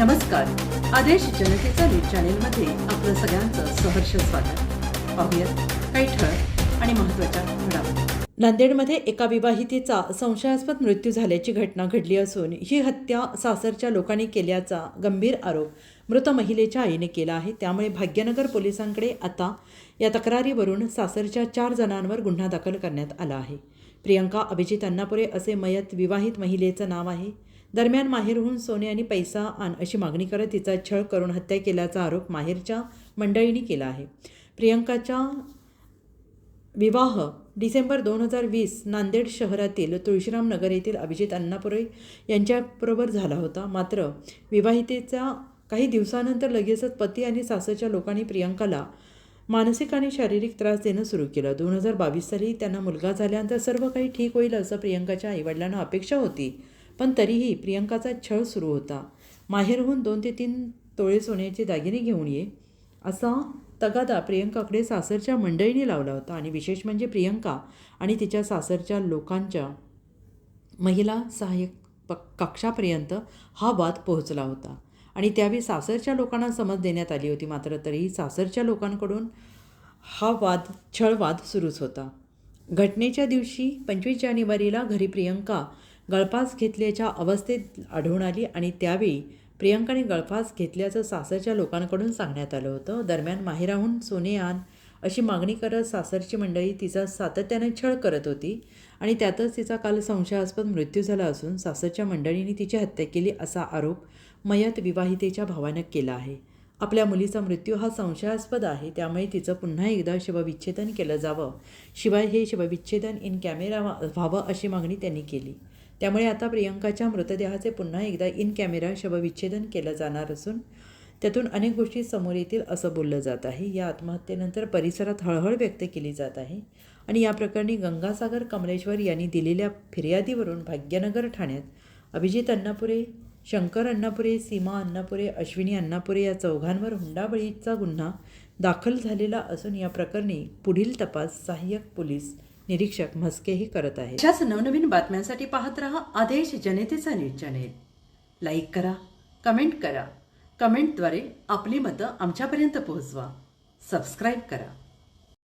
नमस्कार. आदेश जनतेचा न्यूज चॅनेलमध्ये आपलं सगळ्यांचं सहर्ष स्वागत. पाहूयात काही ठळक आणि महत्त्वाच्या घडामोडी. नांदेडमध्ये एका विवाहितेचा संशयास्पद मृत्यू झाल्याची घटना घडली असून ही हत्या सासरच्या लोकांनी केल्याचा गंभीर आरोप मृत महिलेच्या आईने केला आहे. त्यामुळे भाग्यनगर पोलिसांकडे आता या तक्रारीवरून सासरच्या चार जणांवर गुन्हा दाखल करण्यात आला आहे. प्रियंका अभिजित अन्नापुरे असे मयत विवाहित महिलेचं नाव आहे. दरम्यान माहेरहून सोने आणि पैसा आण अशी मागणी करत तिचा छळ करून हत्या केल्याचा आरोप माहेरच्या मंडळींनी केला आहे. प्रियंकाच्या विवाह डिसेंबर दोन हजार वीस नांदेड शहरातील तुळशीराम नगर येथील अभिजित अण्णापुरे यांच्याबरोबर झाला होता. मात्र विवाहितेचा काही दिवसानंतर लगेचच पती आणि सासरच्या लोकांनी प्रियंकाला मानसिक आणि शारीरिक त्रास देणं सुरू केलं. दोन हजार बावीस साली त्यांना मुलगा झाल्यानंतर सर्व काही ठीक होईल असं प्रियंकाच्या आईवडिलांना अपेक्षा होती. पण तरीही प्रियंकाचा छळ सुरू होता. माहेरहून दोन ते तीन तोळे सोन्याचे दागिने घेऊन ये असा तगादा प्रियंकाकडे सासरच्या मंडळीने लावला होता. आणि विशेष म्हणजे प्रियंका आणि तिच्या सासरच्या लोकांच्या महिला सहाय्यक प कक्षापर्यंत हा वाद पोहोचला होता. आणि त्यावेळी सासरच्या लोकांना समज देण्यात आली होती. मात्र तरीही सासरच्या लोकांकडून हा वाद छळवाद सुरूच होता. घटनेच्या दिवशी पंचवीस जानेवारीला घरी प्रियंका गळफास घेतल्याच्या अवस्थेत आढळून आली आणि त्यावेळी प्रियंकाने गळफास घेतल्याचं सासरच्या लोकांकडून सांगण्यात आलं होतं. दरम्यान माहेराहून सोने आण अशी मागणी करत सासरची मंडळी तिचा सातत्याने छळ करत होती आणि त्यातच तिचा काल संशयास्पद मृत्यू झाला असून सासरच्या मंडळींनी तिची हत्या केली असा आरोप मयत विवाहितेच्या भावानं केला आहे. आपल्या मुलीचा मृत्यू हा संशयास्पद आहे त्यामुळे तिचं पुन्हा एकदा शवविच्छेदन केलं जावं. शिवाय हे शवविच्छेदन इन कॅमेरा व्हावं अशी मागणी त्यांनी केली. त्यामुळे आता प्रियंकाच्या मृतदेहाचे पुन्हा एकदा इन कॅमेरा शवविच्छेदन केलं जाणार असून त्यातून अनेक गोष्टी समोर येतील असं बोललं जात आहे. या आत्महत्येनंतर परिसरात हळहळ व्यक्त केली जात आहे आणि या प्रकरणी गंगासागर कमलेश्वर यांनी दिलेल्या फिर्यादीवरून भाग्यनगर ठाण्यात अभिजित अण्णापुरे शंकर अण्णापुरे सीमा अण्णापुरे अश्विनी अण्णापुरे या चौघांवर हुंडाबळीचा गुन्हा दाखल झालेला असून या प्रकरणी पुढील तपास सहाय्यक पोलीस निरीक्षक म्हस्केही करत आहेत. अशाच नवनवीन बातम्यांसाठी पाहत रहा आदेश जनतेचा न्यूज चॅनेल. लाईक करा कमेंट करा. कमेंटद्वारे आपली मतं आमच्यापर्यंत पोहोचवा. सबस्क्राईब करा.